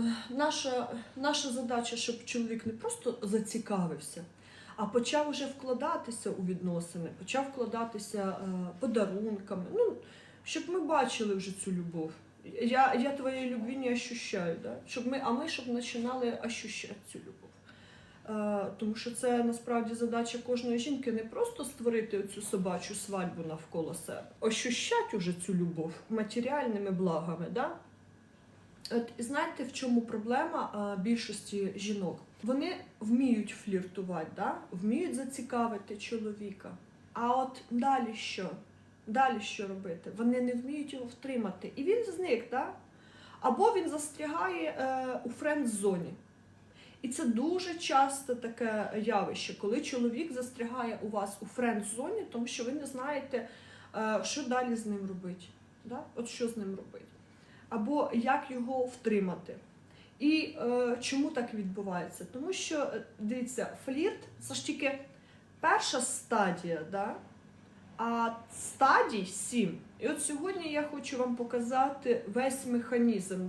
е, наша, наша задача, щоб чоловік не просто зацікавився, а почав уже вкладатися у відносини, почав вкладатися е, подарунками. Ну, щоб ми бачили вже цю любов. Я, я твоєї любві не ощущаю, да? щоб ми, а ми щоб починали ощущати цю любов. Е, тому що це насправді задача кожної жінки не просто створити цю собачу свадьбу навколо себе, ощущати уже цю любов матеріальними благами. Да? От знаєте, в чому проблема е, більшості жінок? Вони вміють фліртувати, да? вміють зацікавити чоловіка. А от далі що? Далі що робити? Вони не вміють його втримати. І він зник, да? або він застрягає е, у френд-зоні. І це дуже часто таке явище, коли чоловік застрягає у вас у френд-зоні, тому що ви не знаєте, е, що далі з ним робити. Да? От що з ним робити. Або як його втримати. І е, чому так відбувається? Тому що, е, дивіться, флірт це ж тільки перша стадія, да? а стадій сім. І от сьогодні я хочу вам показати весь механізм.